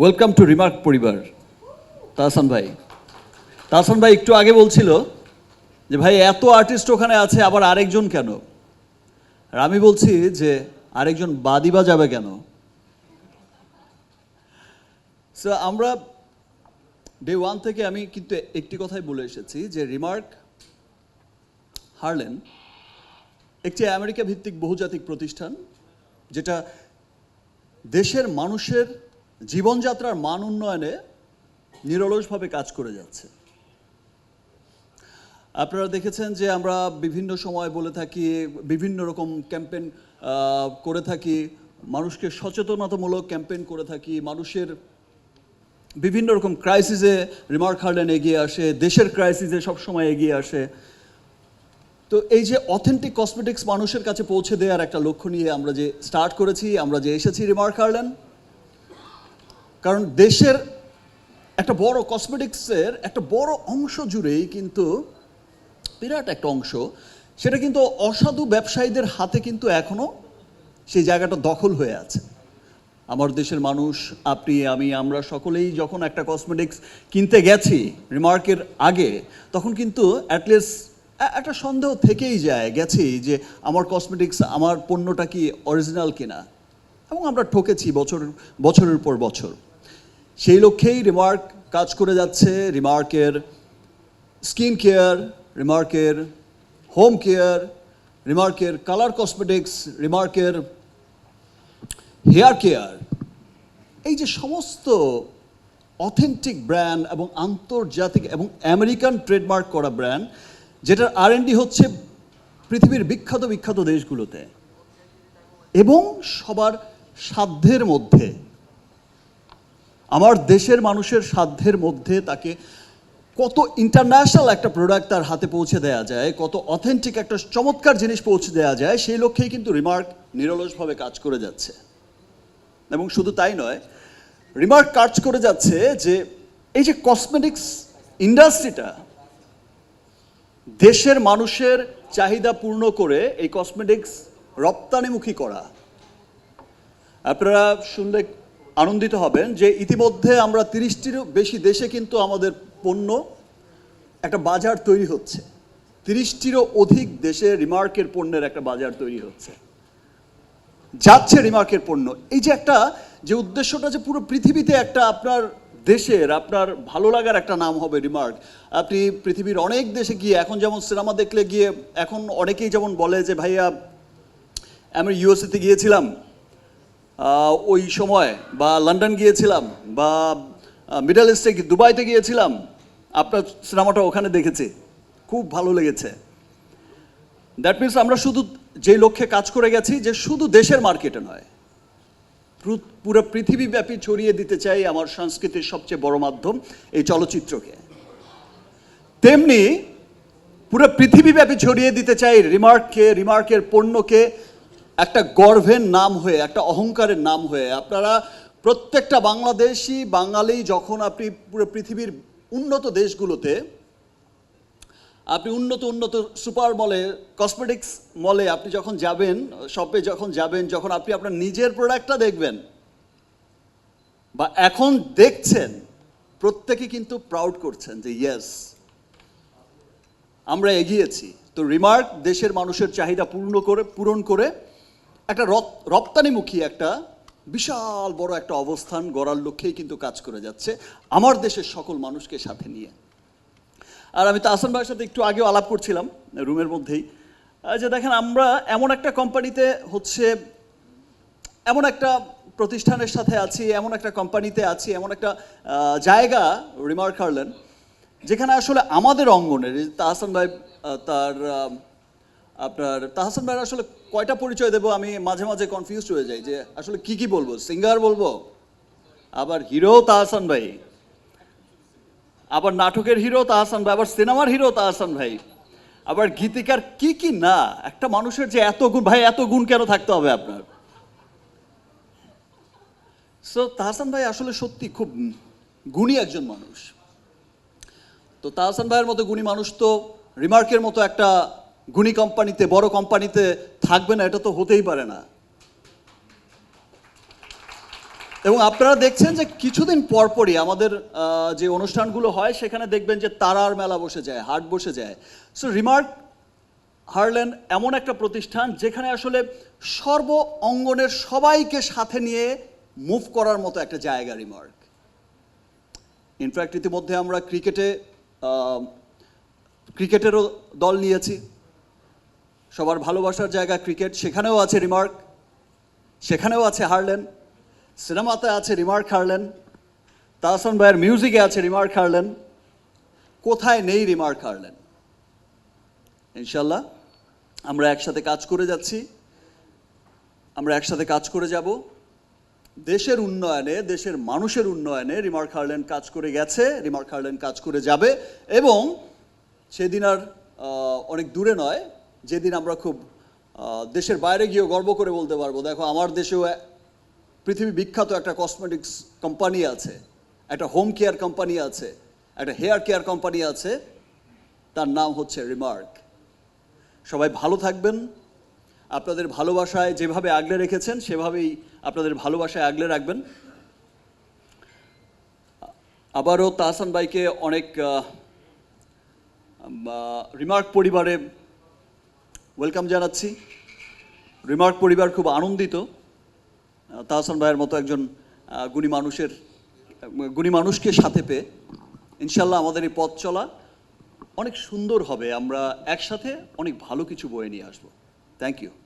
Welcome to remark পরিবার তাহসান ভাই। তাহসান ভাই একটু আগে বলছিল যে, ভাই, এত আর্টিস্ট ওখানে আছে, আবার আরেকজন কেন? আর আমি বলছি যে, আরেকজন বাদিবা যাবে কেন? আমরা ডে ওয়ান থেকে আমি কিন্তু একটি কথাই বলে এসেছি যে রিমার্ক হারলেন একটি আমেরিকা ভিত্তিক বহুজাতিক প্রতিষ্ঠান, যেটা দেশের মানুষের জীবনযাত্রার মান উন্নয়নে নিরলসভাবে কাজ করে যাচ্ছে। আপনারা দেখেছেন যে আমরা বিভিন্ন সময় বলে থাকি, বিভিন্ন রকম ক্যাম্পেইন করে থাকি, মানুষকে সচেতনতামূলক ক্যাম্পেন করে থাকি, মানুষের বিভিন্ন রকম ক্রাইসিসে রিমার্ক হার্ডেন এগিয়ে আসে, দেশের ক্রাইসিসে সবসময় এগিয়ে আসে। তো এই যে অথেন্টিক কসমেটিক্স মানুষের কাছে পৌঁছে দেওয়ার একটা লক্ষ্য নিয়ে আমরা যে স্টার্ট করেছি, আমরা যে এসেছি রিমার্ক হার্লেন। কারণ দেশের একটা বড় কসমেটিক্সের একটা বড় অংশ জুড়েই কিন্তু বিরাট একটা অংশ, সেটা কিন্তু অসাধু ব্যবসায়ীদের হাতে কিন্তু এখনও সেই জায়গাটা দখল হয়ে আছে। আমার দেশের মানুষ, আপনি, আমি, আমরা সকলেই যখন একটা কসমেটিক্স কিনতে গেছি রিমার্কের আগে, তখন কিন্তু অ্যাটলিস্ট একটা সন্দেহ থেকেই যায়, গেছি যে আমার কসমেটিক্স আমার পণ্যটা কি অরিজিনাল কিনা। এবং আমরা ঠকেছি বছর বছরের পর বছর। সেই লক্ষ্যেই রিমার্ক কাজ করে যাচ্ছে রিমার্কের স্কিন কেয়ার রিমার্কের হোম কেয়ার রিমার্কের কালার কসমেটিক্স রিমার্কের হেয়ার কেয়ার এই যে সমস্ত অথেন্টিক ব্র্যান্ড এবং আন্তর্জাতিক এবং আমেরিকান ট্রেডমার্ক করা ব্র্যান্ড যেটার আর হচ্ছে পৃথিবীর বিখ্যাত বিখ্যাত দেশগুলোতে এবং সবার সাধ্যের মধ্যে। আমার দেশের মানুষের সাধ্যের মধ্যে তাকে কত ইন্টারন্যাশনাল একটা প্রোডাক্ট তার হাতে পৌঁছে দেওয়া যায়, কত অথেন্টিক একটা চমৎকার জিনিস পৌঁছে দেওয়া যায়, সেই লক্ষ্যেই কিন্তু রিমার্ক নিরলসভাবে কাজ করে যাচ্ছে। এবং শুধু তাই নয় রিমার্ক কাজ করে যাচ্ছে যে এই যে কসমেটিক্স ইন্ডাস্ট্রিটা দেশের মানুষের চাহিদা পূর্ণ করে এই কসমেটিক্স রপ্তানিমুখী করা। আপনারা শুনলে আনন্দিত হবেন যে ইতিমধ্যে আমরা তিরিশটিরও বেশি দেশে কিন্তু আমাদের পণ্য একটা বাজার তৈরি হচ্ছে। তিরিশটিরও অধিক দেশে রিমার্কের পণ্যের একটা বাজার তৈরি হচ্ছে। যাচ্ছে রিমার্কের পণ্য। এই যে একটা, যে উদ্দেশ্যটা যে পুরো পৃথিবীতে একটা আপনার দেশের, আপনার ভালো লাগার একটা নাম হবে রিমার্ক। আপনি পৃথিবীর অনেক দেশে গিয়ে, এখন যেমন সিনেমা দেখলে গিয়ে, এখন অনেকেই যেমন বলে যে, ভাইয়া, আমি ইউএসএতে গিয়েছিলাম। ওই সময় বা লন্ডন গিয়েছিলাম বা মিডল ইস্টে দুবাইতে গিয়েছিলাম, আপনার সিনেমাটা ওখানে দেখেছি। খুব ভালো লেগেছে। দ্যাট মিনস আমরা শুধু যে লক্ষ্যে কাজ করে গেছি যে শুধু দেশের মার্কেটে নয়, পুরো- পৃথিবীব্যাপী ছড়িয়ে দিতে চাই আমার সংস্কৃতির সবচেয়ে বড় মাধ্যম এই চলচ্চিত্রকে। তেমনি পুরো পৃথিবীব্যাপী ছড়িয়ে দিতে চাই রিমার্ককে রিমার্কের পণ্যকে একটা গর্ভের নাম হয়ে, একটা অহংকারের নাম হয়ে, আপনারা প্রত্যেকটা বাংলাদেশি, বাঙালি, যখন আপনি পুরো পৃথিবীর উন্নত দেশগুলোতে, আপনি উন্নত উন্নত সুপার মলে কসমেটিক্স মলে আপনি যখন যাবেন শপে যখন যাবেন, যখন আপনি আপনার নিজের প্রোডাক্টটা দেখবেন, বা এখন দেখছেন, প্রত্যেকে কিন্তু প্রাউড করছেন যে ইয়েস আমরা এগিয়েছি। তো রিমার্ক দেশের মানুষের চাহিদা পূর্ণ করে, পূরণ করে একটা রপ্তানিমুখী একটা বিশাল বড় একটা অবস্থান গড়ার লক্ষ্যেই কিন্তু কাজ করে যাচ্ছে আমার দেশের সকল মানুষকে সাথে নিয়ে। আর আমি তাহসান ভাইয়ের সাথে একটু আগেও আলাপ করছিলাম রুমের মধ্যেই। যে দেখেন, আমরা এমন একটা কোম্পানিতে হচ্ছে, এমন একটা প্রতিষ্ঠানের সাথে আছি, এমন একটা কোম্পানিতে আছি, এমন একটা জায়গা, রিমার্ক হারলেন, যেখানে আসলে আমাদের অঙ্গনের তাহসান ভাই তার আপনার তাহসান ভাইয়ের আসলে কয়টা পরিচয় দেবো? আমি মাঝে মাঝে কনফিউজ হয়ে যাই যে আসলে কি কি বলব? সিঙ্গার বলব, আবার হিরো তাহসান ভাই, আবার নাটকের হিরো তাহসান ভাই, আবার সিনেমার হিরো তাহসান ভাই, আবার গীতিকার কি কি না? একটা মানুষের যে এত গুণ, ভাই, এত গুণ কেন থাকতে হবে আপনার? সো তাহসান ভাই আসলে সত্যি খুব গুণী একজন মানুষ। তো তাহসান ভাইয়ের মতো গুণী মানুষ তো রিমার্কের মতো একটা গুণী কোম্পানিতে, বড় কোম্পানিতে থাকবে না, এটা তো হতেই পারে না। এবং আপনারা দেখছেন যে কিছুদিন পরপরই আমাদের যে অনুষ্ঠানগুলো হয়, সেখানে দেখবেন যে তারার মেলা বসে যায়, হাট বসে যায়। সো রিমার্ক হারলেন এমন একটা প্রতিষ্ঠান যেখানে আসলে সর্ব অঙ্গনের সবাইকে সাথে নিয়ে মুভ করার মতো একটা জায়গা রিমার্ক ইনফ্যাক্ট ইতিমধ্যে আমরা ক্রিকেটে ক্রিকেটেরও দল নিয়েছি। সবার ভালোবাসার জায়গা ক্রিকেট, সেখানেও আছে রিমার্ক, সেখানেও আছে হারলেন, সিনেমাতে আছে রিমার্ক হারলেন, তাহসান ভাইয়ের মিউজিকে আছে রিমার্ক হারলেন, কোথায় নেই রিমার্ক হারলেন? ইনশাল্লাহ আমরা একসাথে কাজ করে যাচ্ছি, আমরা একসাথে কাজ করে যাব, দেশের উন্নয়নে, দেশের মানুষের উন্নয়নে রিমার্ক হারলেন কাজ করে গেছে, রিমার্ক হারলেন কাজ করে যাবে, এবং সেদিন আর অনেক দূরে নয় যেদিন আমরা খুব দেশের বাইরে গিয়েও গর্ব করে বলতে পারব, দেখো আমার দেশেও পৃথিবী বিখ্যাত একটা কসমেটিক্স কোম্পানি আছে, একটা হোম কেয়ার কোম্পানি আছে, একটা হেয়ার কেয়ার কোম্পানি আছে, তার নাম হচ্ছে রিমার্ক সবাই ভালো থাকবেন, আপনাদের ভালোবাসায় যেভাবে আগলে রেখেছেন, সেভাবেই আপনাদের ভালোবাসায় আগলে রাখবেন। আবারও তাহসান ভাইকে অনেক রিমার্ক পরিবারে ওয়েলকাম জানাচ্ছি। রিমার্ক পরিবার খুব আনন্দিত। তাহসান ভাইয়ের মতো একজন গুণী মানুষের গুণী মানুষকে সাথে পেয়ে ইনশাল্লাহ আমাদের এই পথ চলা অনেক সুন্দর হবে। আমরা একসাথে অনেক ভালো কিছু বয়ে নিয়ে আসব। Thank you